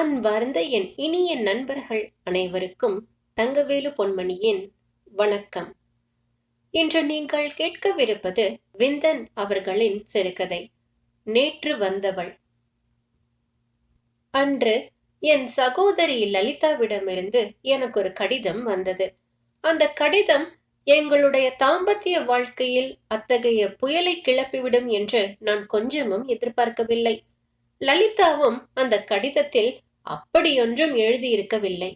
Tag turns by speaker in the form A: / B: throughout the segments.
A: அன்பார்ந்த என் இனிய நண்பர்கள் அனைவருக்கும் தங்கவேலு பொன்மணியின் வணக்கம். இன்று நீங்கள் கேட்கவிருப்பது விந்தன் அவர்களின் சிறுகதை நேற்று வந்தவள் அன்று என் சகோதரி லலிதாவிடமிருந்து எனக்கு ஒரு கடிதம் வந்தது. அந்த கடிதம் எங்களுடைய தாம்பத்திய வாழ்க்கையில் அத்தகைய புயலை கிளப்பிவிடும் என்று நான் கொஞ்சமும் எதிர்பார்க்கவில்லை. லலிதாவும் அந்த கடிதத்தில் அப்படியொன்றும் எழுதியிருக்கவில்லை.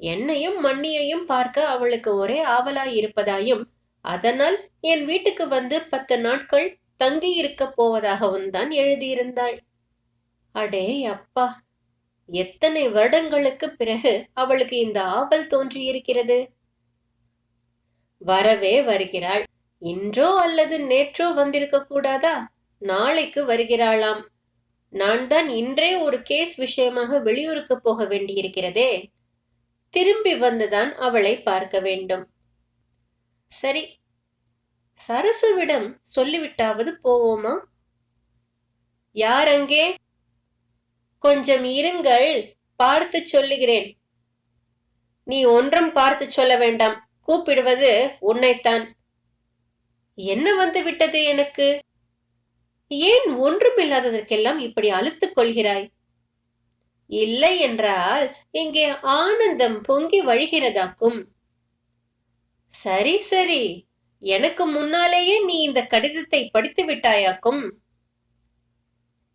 A: என்னையும் மண்ணியையும் பார்க்க அவளுக்கு ஒரே ஆவலாய் இருப்பதாயும் அதனால் என் வீட்டுக்கு வந்து பத்து நாட்கள் தங்கி இருக்க போவதாகவும் தான் எழுதியிருந்தாள். அடே அப்பா! எத்தனை வருடங்களுக்கு பிறகு அவளுக்கு இந்த ஆவல் தோன்றியிருக்கிறது? வரவே வருகிறாள். இன்றோ அல்லது நேற்றோ வந்திருக்க கூடாதா? நாளைக்கு வருகிறாளாம். நான் தான் இன்றே ஒரு கேஸ் விஷயமாக வெளியூருக்கு போக வேண்டியிருக்கிறதே. திரும்பி வந்துதான் அவளை பார்க்க வேண்டும். சரி சரசுவிடம் சொல்லிவிட்டாவது போவோமா? யார் அங்கே கொஞ்சம் இருங்கள் பார்த்து சொல்லுகிறேன். நீ ஒன்றும் பார்த்து சொல்ல வேண்டாம். கூப்பிடுவது உன்னைத்தான். என்ன வந்து விட்டது எனக்கு? ஏன் ஒன்றுமில்லாததற்கெல்லாம் இப்படி அழுத்துக் கொள்கிறாய்? இல்லை என்றால் இங்கே ஆனந்தம் பொங்கி வழிகிறதாக்கும். சரி சரி. எனக்கு முன்னாலேயே நீ இந்த கடிதத்தை படித்து விட்டாயாக்கும்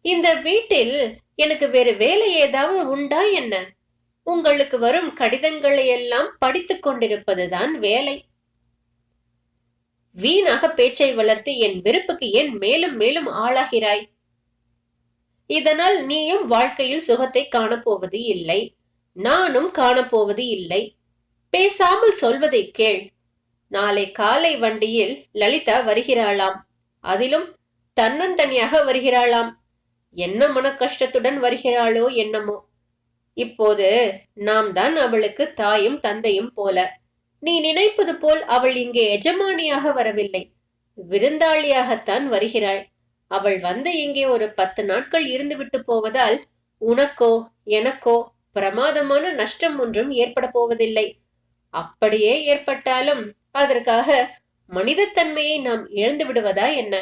A: இந்த வீட்டில் எனக்கு வேறு வேலை ஏதாவது உண்டா என்ன? உங்களுக்கு வரும் கடிதங்களை எல்லாம் படித்துக் கொண்டிருப்பதுதான் வேலை. வீணாக பேச்சை வளர்த்து என் வெறுப்புக்கு ஏன் மேலும் மேலும் ஆளாகிறாய்? இதனால் நீயும் வாழ்க்கையில் சுகத்தை காணப்போவது இல்லை நானும் காணப்போவது இல்லை. பேசாமல் சொல்வதை கேள். நாளை காலை வண்டியில் லலிதா வருகிறாளாம். அதிலும் தன்னந்தனியாக வருகிறாளாம். என்ன மன கஷ்டத்துடன் வருகிறாளோ என்னமோ. இப்போது நாம் தான் அவளுக்கு தாயும் தந்தையும் போல. நீ நினைப்பது போல் அவள் இங்கே எஜமானியாக வரவில்லை. விருந்தாளியாகத்தான் வருகிறாள். அவள் வந்து இங்கே ஒரு பத்து நாட்கள் இருந்துவிட்டு போவதால் உனக்கோ எனக்கோ பிரமாதமான நஷ்டம் ஒன்றும் ஏற்பட போவதில்லை. அப்படியே ஏற்பட்டாலும் அதற்காக மனிதத்தன்மையை நாம் இழந்து விடுவதா என்ன?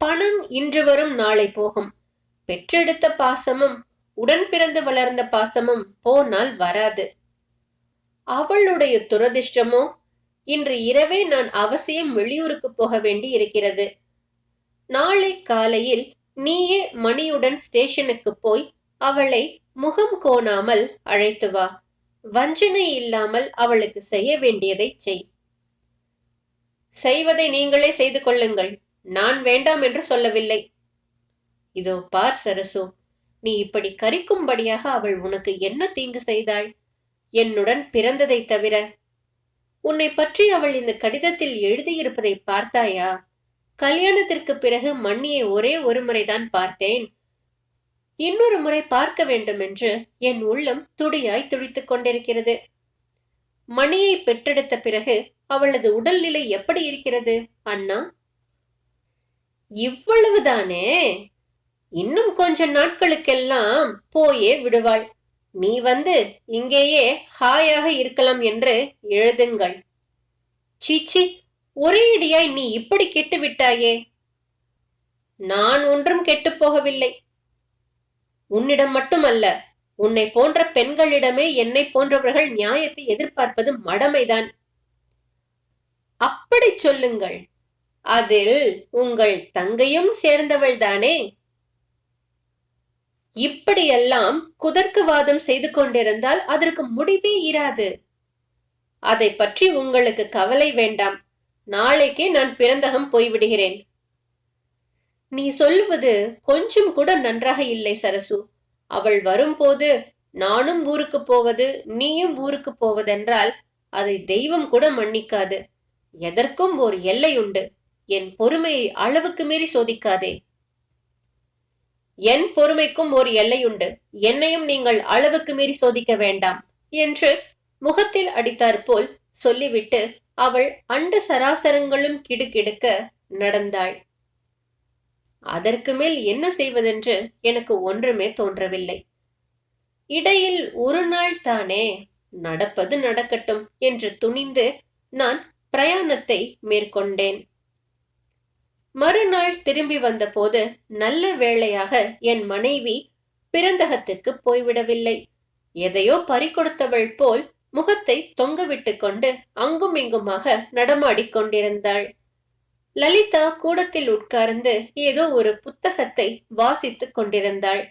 A: பணம் இன்று வரும் நாளை போகும். பெற்றெடுத்த பாசமும் உடன் பிறந்து வளர்ந்த பாசமும் போனால் வராது. அவளுடைய துரதிர்ஷ்டமோ? இன்று இரவே நான் அவசியம் வெளியூருக்கு போக வேண்டி இருக்கிறது. நாளை காலையில் நீயே மணியுடன் ஸ்டேஷனுக்கு போய் அவளை முகம் கோணாமல் அழைத்து வா. வஞ்சனை இல்லாமல் அவளுக்கு செய்ய வேண்டியதை செய். செய்வதை நீங்களே செய்து கொள்ளுங்கள். நான் வேண்டாம் என்று சொல்லவில்லை. இதோ பார் சரசு நீ இப்படி கரிக்கும்படியாக அவள் உனக்கு என்ன தீங்கு செய்தாள்? என்னுடன் பிறந்ததை தவிர உன்னை பற்றி அவள் இந்த கடிதத்தில் எழுதியிருப்பதை பார்த்தாயா? கல்யாணத்திற்கு பிறகு மண்ணியை ஒரே ஒரு முறைதான் பார்த்தேன். இன்னொரு முறை பார்க்க வேண்டும் என்று என் உள்ளம் துடியாய் துடித்துக் கொண்டிருக்கிறது. மணியை பெற்றெடுத்த பிறகு அவளது உடல்நிலை எப்படி இருக்கிறது அண்ணா? இவ்வளவுதானே? இன்னும் கொஞ்ச நாட்களுக்கெல்லாம் போயே விடுவாள். நீ வந்து இங்கேயே ஹாயாக இருக்கலாம் என்று எழுதுங்கள். சீச்சி ஒரே இடியாய் நீ இப்படி கெட்டு விட்டாயே நான் ஒன்றும் கெட்டுப் போகவில்லை. உன்னிடம் மட்டுமல்ல உன்னை போன்ற பெண்களிடமே என்னை போன்றவர்கள் நியாயத்தை எதிர்பார்ப்பது மடமைதான். அப்படி சொல்லுங்கள். அதில் உங்கள் தங்கையும் சேர்ந்தவள்தானே? இப்படியெல்லாம் குதர்க்கவாதம் செய்து கொண்டிருந்தால் அதற்கு முடிவே இராது. அதை பற்றி உங்களுக்கு கவலை வேண்டாம். நாளைக்கே நான் பிறந்தகம் போய்விடுகிறேன். நீ சொல்லுவது கொஞ்சம் கூட நன்றாக இல்லை சரசு. அவள் வரும்போது நானும் ஊருக்கு போவது நீயும் ஊருக்கு போவதென்றால் அதை தெய்வம் கூட மன்னிக்காது. எதற்கும் ஓர் எல்லை உண்டு. என் பொறுமையை அளவுக்கு மீறி சோதிக்காதே. என் பொறுமைக்கும் ஒரு எல்லையுண்டு. என்னையும் நீங்கள் அளவுக்கு மீறி சோதிக்க வேண்டாம் என்று முகத்தில் அடித்தார் போல் சொல்லிவிட்டு அவள் அண்ட சராசரங்களும் கிடுக்கிடுக்க நடந்தாள். அதற்கு மேல் என்ன செய்வதென்று எனக்கு ஒன்றுமே தோன்றவில்லை. இடையில் ஒரு நாள் தானே நடப்பது நடக்கட்டும் என்று துணிந்து நான் பிரயாணத்தை மேற்கொண்டேன். மறுநாள் திரும்பி வந்தபோது நல்ல வேளையாக என் மனைவி பிறந்தகத்துக்கு போய்விடவில்லை. எதையோ பறிகொடுத்தவள் போல் முகத்தை தொங்கவிட்டு கொண்டு அங்கும் இங்குமாக நடமாடிக் கொண்டிருந்தாள். லலிதா கூடத்தில் உட்கார்ந்து ஏதோ ஒரு புத்தகத்தை வாசித்துக் கொண்டிருந்தாள்.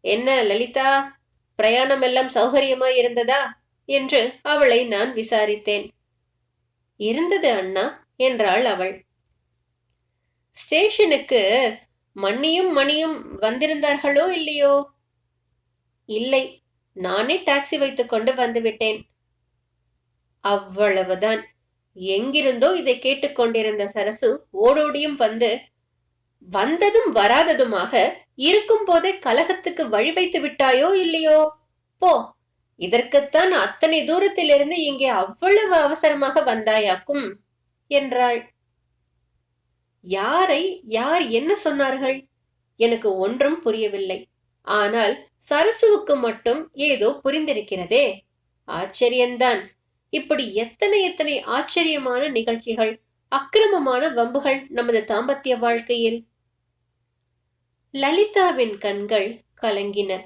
A: என்ன லலிதா பிரயாணம் எல்லாம் சௌகரியமாய் இருந்ததா? என்று அவளை நான் விசாரித்தேன். இருந்தது அண்ணா என்றாள் அவள். ஸ்டேஷனுக்கு மண்ணியும் மணியும் வந்திருந்தார்களோ இல்லையோ? இல்லை நானே டாக்ஸி வைத்துக்கொண்டு வந்துவிட்டேன். அவ்வளவுதான். எங்கிருந்தோ இதை கேட்டுக்கொண்டிருந்த சரசு ஓடோடியும் வந்து வந்ததும் வராததுமாக இருக்கும் போதே கலகத்துக்கு வழி வைத்து விட்டாயோ இல்லையோ? போ இதற்குத்தான் அத்தனை தூரத்திலிருந்து இங்கே அவ்வளவு அவசரமாக வந்தாயாக்கும்? என்றாள். யாரை யார் என்ன சொன்னார்கள்? எனக்கு ஒன்றும் புரியவில்லை. ஆனால் சரசுவுக்கு மட்டும் ஏதோ புரிந்திருக்கிறதே. ஆச்சரியம்தான் இப்படி எத்தனை எத்தனை ஆச்சரியமான நிகழ்ச்சிகள் அக்கிரமமான வம்புகள் நமது தாம்பத்திய வாழ்க்கையில். லலிதாவின் கண்கள் கலங்கின.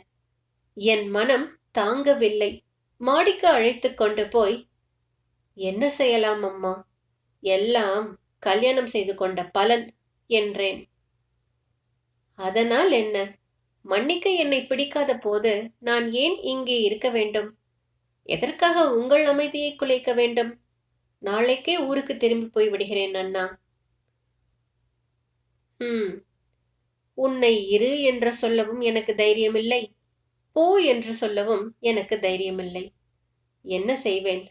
A: என் மனம் தாங்கவில்லை. மாடிக்கு அழைத்துக் கொண்டு போய் என்ன செய்யலாம் அம்மா? எல்லாம் கல்யாணம் செய்து கொண்ட பலன் என்றேன். அதனால் என்ன? மன்னிக்க என்னை பிடிக்காத போது நான் ஏன் இங்கே இருக்க வேண்டும்? எதற்காக உங்கள் அமைதியை குலைக்க வேண்டும்? நாளைக்கே ஊருக்கு திரும்பி போய் விடுகிறேன் அண்ணா. ம் உன்னை இரு என்று சொல்லவும் எனக்கு தைரியமில்லை. போ என்று சொல்லவும் எனக்கு தைரியமில்லை. என்ன செய்வேன்?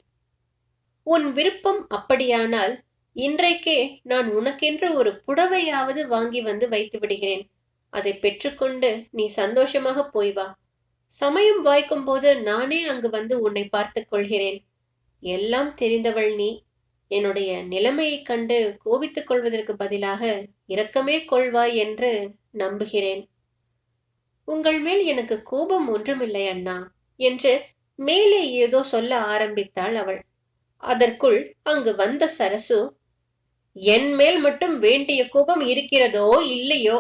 A: உன் விருப்பம் அப்படியானால் இன்றைக்கே நான் உனக்கென்று ஒரு புடவையாவது வாங்கி வந்து வைத்து விடுகிறேன். அதை பெற்றுக்கொண்டு நீ சந்தோஷமாக போய் வா. சமயம் வாய்க்கும் போது நானே அங்கு வந்து உன்னை பார்த்துக் கொள்கிறேன். எல்லாம் தெரிந்தவள் நீ. என்னுடைய நிலைமையைக் கண்டு கோபித்துக் கொள்வதற்கு பதிலாக இரக்கமே கொள்வாய் என்று நம்புகிறேன். உங்கள் மேல் எனக்கு கோபம் ஒன்றுமில்லை அண்ணா என்று மேலே ஏதோ சொல்ல ஆரம்பித்தாள் அவள். அதற்குள் அங்கு வந்த சரசு என் மேல் மட்டும் வேண்டிய கோபம் இருக்கிறதோ இல்லையோ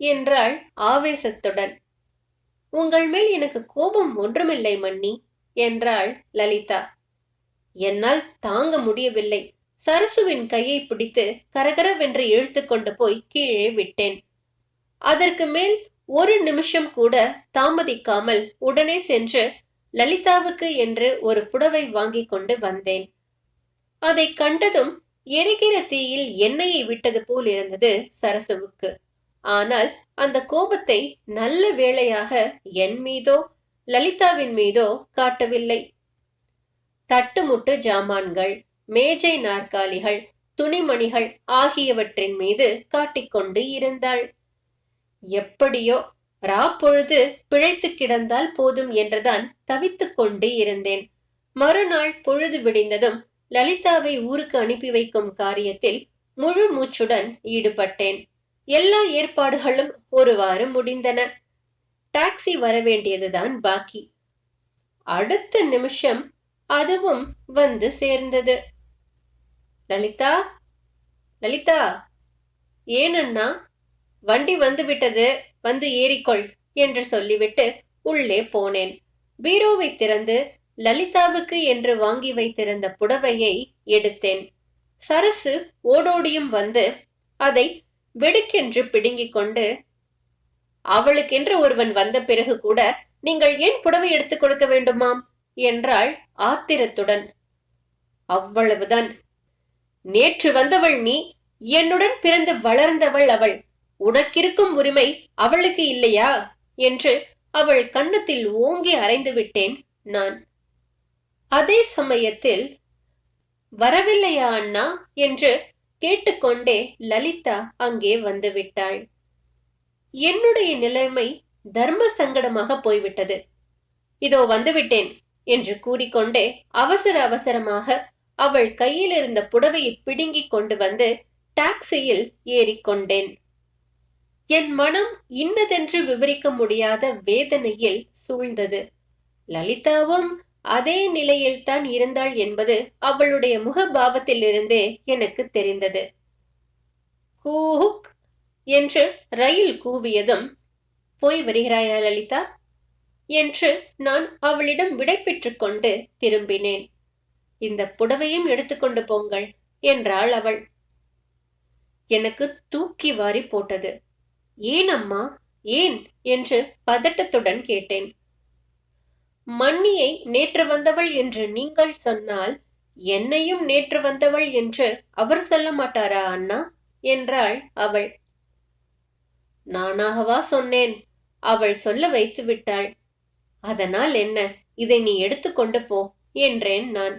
A: என்றாள் ஆவேசத்துடன். உங்கள் மேல் எனக்கு கோபம் ஒன்றுமில்லை மன்னி என்றாள் லலிதா. என்னால் தாங்க முடியவில்லை. சரசுவின் கையை பிடித்து கரகரவென்று இழுத்து கொண்டு போய் கீழே விட்டேன். அதற்கு மேல் ஒரு நிமிஷம் கூட தாமதிக்காமல் உடனே சென்று லலிதாவுக்கு என்று ஒரு புடவை வாங்கி கொண்டு வந்தேன். அதை கண்டதும் எரிகிற தீயில் எண்ணெயை விட்டது போல் இருந்தது சரசுவுக்கு. ஆனால் அந்த கோபத்தை நல்ல வேளையாக என் மீதோ லலிதாவின் மீதோ காட்டவில்லை. தட்டுமுட்டு ஜாமான்கள் மேஜை நாற்காலிகள் துணிமணிகள் ஆகியவற்றின் மீது காட்டிக்கொண்டு இருந்தாள். எப்படியோ ராப்பொழுது பிழைத்து கிடந்தால் போதும் என்றுதான் தவித்துக் கொண்டு இருந்தேன். மறுநாள் பொழுது விடிந்ததும் லலிதாவை ஊருக்கு அனுப்பி வைக்கும் காரியத்தில் முழு மூச்சுடன் ஈடுபட்டேன். எல்லா ஏற்பாடுகளும் ஒருவாறு முடிந்தன. டாக்ஸி வரவேண்டியதுதான் பாக்கி. அடுத்த நிமிஷம் அதுவும் வந்து சேர்ந்தது. லலிதா? லலிதா? ஏனண்ணா? வண்டி வந்து விட்டது. வந்து ஏறிக்கொள் என்று சொல்லிவிட்டு உள்ளே போனேன். பீரோவை திறந்து லலிதாவுக்கு என்று வாங்கி வைத்திருந்த புடவையை எடுத்தேன். சரசு ஓடோடியும் வந்து அதை வெடுக்கென்று பிடுங்கிக் கொண்டு அவளுக்கென்று ஒருவன் வந்த பிறகு கூட நீங்கள் ஏன் புடவை எடுத்துக் கொடுக்க வேண்டுமாம்? என்றாள் ஆத்திரத்துடன். அவ்வளவுதான். நேற்று வந்தவள் நீ என்னுடன் பிறந்து வளர்ந்தவள் அவள். உனக்கிருக்கும் உரிமை அவளுக்கு இல்லையா? என்று அவள் கன்னத்தில் ஓங்கி அறைந்து விட்டேன் நான். அதே சமயத்தில் வரவில்லையா அண்ணா என்று கேட்டுக்கொண்டே லலிதா அங்கே வந்துவிட்டாள். என்னுடைய நிலைமை தர்ம சங்கடமாக போய்விட்டது. இதோ வந்துவிட்டேன் என்று கூறிக்கொண்டே அவசர அவசரமாக அவள் கையில் இருந்த புடவையை பிடுங்கிக் கொண்டு வந்து டாக்ஸியில் ஏறிக்கொண்டேன். என் மனம் இன்னதென்று விவரிக்க முடியாத வேதனையில் சூழ்ந்தது. லலிதாவும் அதே நிலையில்தான் இருந்தாள் என்பது அவளுடைய முகபாவத்திலிருந்தே எனக்கு தெரிந்தது. கூஹுக்! என்று ரயில் கூவியதும் போய் வருகிறாயா லலிதா? என்று நான் அவளிடம் விடைபெற்றுக் கொண்டு திரும்பினேன். இந்த புடவையும் எடுத்துக்கொண்டு போங்கள் என்றாள் அவள். எனக்கு தூக்கி வாரி போட்டது. ஏன் அம்மா? ஏன்? என்று பதட்டத்துடன் கேட்டேன். மன்னியை நேற்று வந்தவள் என்று நீங்கள் சொன்னால் என்னையும் நேற்று வந்தவள் என்று அவர் சொல்ல மாட்டாரா அண்ணா? என்றாள் அவள். நானாகவா சொன்னேன் அவள் சொல்ல வைத்து விட்டாள். அதனால் என்ன இதை நீ எடுத்துக்கொண்டு போ என்றேன் நான்.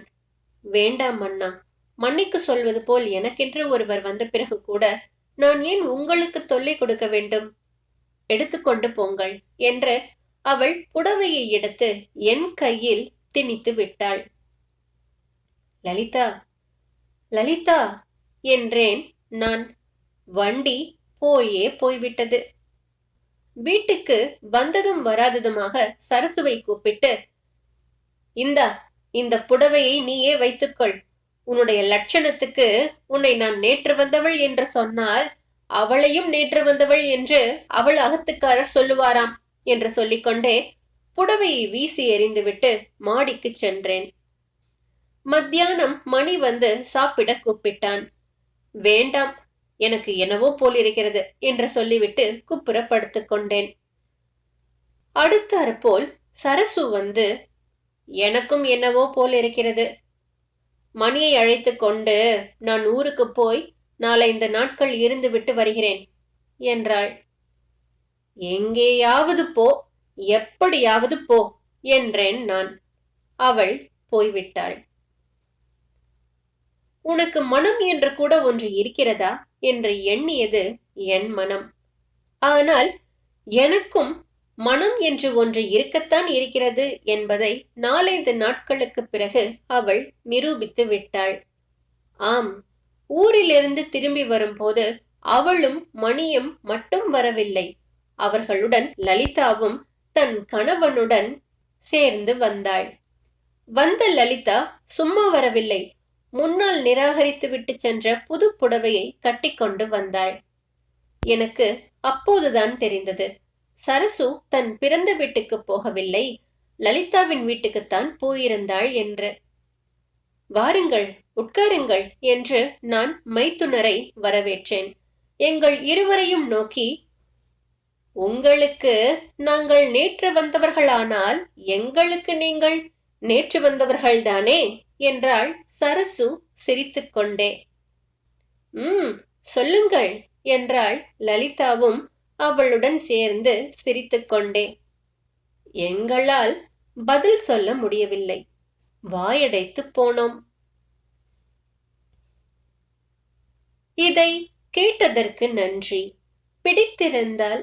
A: வேண்டாம் அண்ணா மன்னிக்கு சொல்வது போல் எனக்கென்று ஒருவர் வந்த பிறகு கூட நான் ஏன் உங்களுக்கு தொல்லை கொடுக்க வேண்டும்? எடுத்துக்கொண்டு போங்கள் என்று அவள் புடவையை எடுத்து என் கையில் திணித்து விட்டாள். லலிதா லலிதா என்றேன் நான். வண்டி போயே போய்விட்டது. வீட்டுக்கு வந்ததும் வராததுமாக சரசுவை கூப்பிட்டு இந்தா இந்த புடவையை நீயே வைத்துக்கொள். உன்னுடைய லட்சணத்துக்கு உன்னை நான் நேற்று வந்தவள் என்று சொன்னால் அவளையும் நேற்று வந்தவள் என்று அவள் அகத்துக்காரர் சொல்லுவாராம். என்று சொல்லிக்கொண்டே புடவையை வீசி எறிந்துவிட்டு மாடிக்கு சென்றேன். மத்தியானம் மணி வந்து சாப்பிட கூப்பிட்டான். வேண்டாம் எனக்கு என்னவோ போல் இருக்கிறது என்று சொல்லிவிட்டு குப்புறப்படுத்து கொண்டேன். அடுத்தாற்போல் சரசு வந்து எனக்கும் என்னவோ போல் இருக்கிறது மணியை அழைத்து கொண்டு நான் ஊருக்கு போய் நாளைந்து நாட்கள் இருந்துவிட்டு வருகிறேன் என்றாள். எங்கேயாவது போ எப்படியாவது போ என்றேன் நான். அவள் போய்விட்டாள். உனக்கு மனம் என்று கூட ஒன்று இருக்கிறதா? என்று எண்ணியது என் மனம். ஆனால் எனக்கும் மனம் என்று ஒன்று இருக்கத்தான் இருக்கிறது என்பதை நாலைந்து நாட்களுக்கு பிறகு அவள் நிரூபித்து விட்டாள். ஆம் ஊரிலிருந்து திரும்பி வரும்போது அவளும் மணியும் மட்டும் வரவில்லை. அவர்களுடன் லலிதாவும் தன் கணவனுடன் சேர்ந்து வந்தாள். வந்த லலிதா சும்மா வரவில்லை. முன்னால் நிராகரித்து விட்டு சென்ற புது புடவையை கட்டிக்கொண்டு வந்தாள். எனக்கு அப்போதுதான் தெரிந்தது. சரசு தன் பிறந்த வீட்டுக்கு போகவில்லை. லலிதாவின் வீட்டுக்குத்தான் போயிருந்தாள் என்று. வாருங்கள் உட்காருங்கள் என்று நான் மைத்துனரை வரவேற்றேன். எங்கள் இருவரையும் நோக்கி உங்களுக்கு நாங்கள் நேற்று வந்தவர்களானால் எங்களுக்கு நீங்கள் நேற்று வந்தவர்கள்தானே? என்றாள் சரசு சிரித்துக்கொண்டே. ம் சொல்லுங்கள் என்றாள் லலிதாவும் அவளுடன் சேர்ந்து சிரித்துக்கொண்டே. எங்களால் பதில் சொல்ல முடியவில்லை. வாயடைத்து போனோம். இதை கேட்டதற்கு நன்றி. பிடித்திருந்தால்